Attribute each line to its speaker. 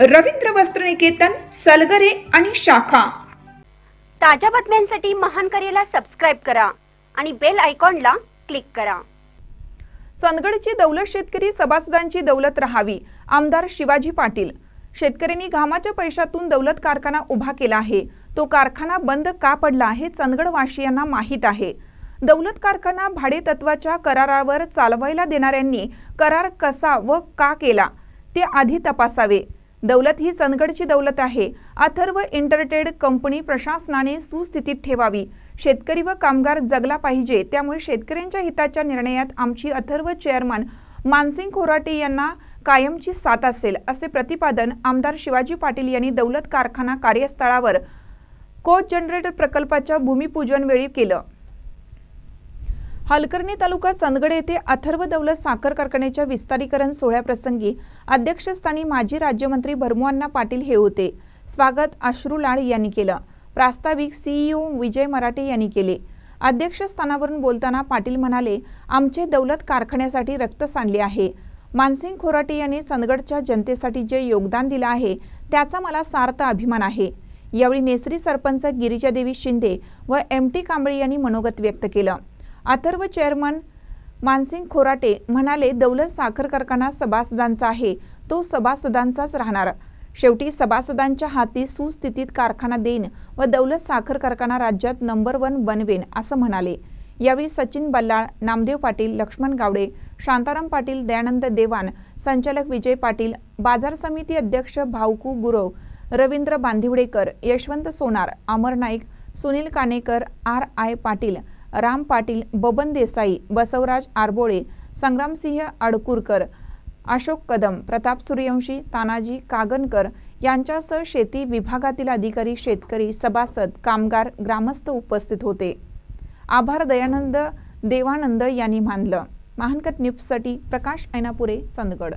Speaker 1: रवींद्र वस्त्रनिकेतन सलगरे आणि शाखा.
Speaker 2: ताज्या बातम्यांसाठी महान करेला सबस्क्राईब करा आणि बेल आयकॉनला क्लिक करा.
Speaker 3: चंदगडची दौलत शेतकरी सभासदांची दौलत राहावी आमदार शिवाजी पाटील. शेतकऱ्यांनी घामाच्या पैशातून दौलत कारखाना उभा केला आहे. तो कारखाना बंद का पडला हे चंदगडवासियांना माहीत आहे. दौलत कारखाना भाडेतत्वाच्या करारावर चालवायला देणाऱ्यांनी करार कसा व का केला ते आधी तपासावे. दौलत ही सनगडची दौलत आहे. अथर्व इंटरटेड कंपनी प्रशासनाने सुस्थितीत ठेवावी. शेतकरी व कामगार जगला पाहिजे त्यामुळे शेतकऱ्यांच्या हिताच्या निर्णयात आमची अथर्व चेअरमन मानसिंग खोराटे यांना कायमची साथ असेल असे प्रतिपादन आमदार शिवाजी पाटील यांनी दौलत कारखाना कार्यस्थळावर कोच जनरेटर प्रकल्पाच्या भूमिपूजन वेळी केलं. हलकर्णी तालुका चंदगड येथे अथर्व दौलत साखर कारखान्याच्या विस्तारीकरण सोहळ्याप्रसंगी अध्यक्षस्थानी माजी राज्यमंत्री भरमुअण्णा पाटील हे होते. स्वागत अश्रू लाड यांनी केलं. प्रास्ताविक सीईओ विजय मराठे यांनी केले. अध्यक्षस्थानावरून बोलताना पाटील म्हणाले आमचे दौलत कारखान्यासाठी रक्त सांडले आहे. मानसिंग खोराटे यांनी चंदगडच्या जनतेसाठी जे योगदान दिलं आहे त्याचा मला सार्थ अभिमान आहे. यावेळी नेसरी सरपंच गिरिजादेवी शिंदे व एम टी कांबळे यांनी मनोगत व्यक्त केलं. अथर्व चेअरमन मानसिंग खोराटे म्हणाले दौलत साखर कारखाना सभासदांचा आहे. तो सभासदांचाच राहणार. शेवटी सभासदांच्या हाती सुस्थितीत कारखाना देईन व दौलत साखर कारखाना राज्यात नंबर वन बनवेन असं म्हणाले. यावेळी सचिन बल्लाळ नामदेव पाटील लक्ष्मण गावडे शांताराम पाटील दयानंद देवान संचालक विजय पाटील बाजार समिती अध्यक्ष भाऊकू गुरव रवींद्र बांदिवडेकर यशवंत सोनार अमर नाईक सुनील कानेकर आर आय पाटील राम पाटील बबन देसाई बसवराज आरबोळे संग्रामसिंह अडकुरकर अशोक कदम प्रताप सूर्यवंशी तानाजी कागनकर यांच्यासह शेती विभागातील अधिकारी शेतकरी सभासद कामगार ग्रामस्थ उपस्थित होते. आभार दयानंद देवानंद यांनी मानलं. महानकट न्यूजसाठी प्रकाश ऐनापुरे चंदगड.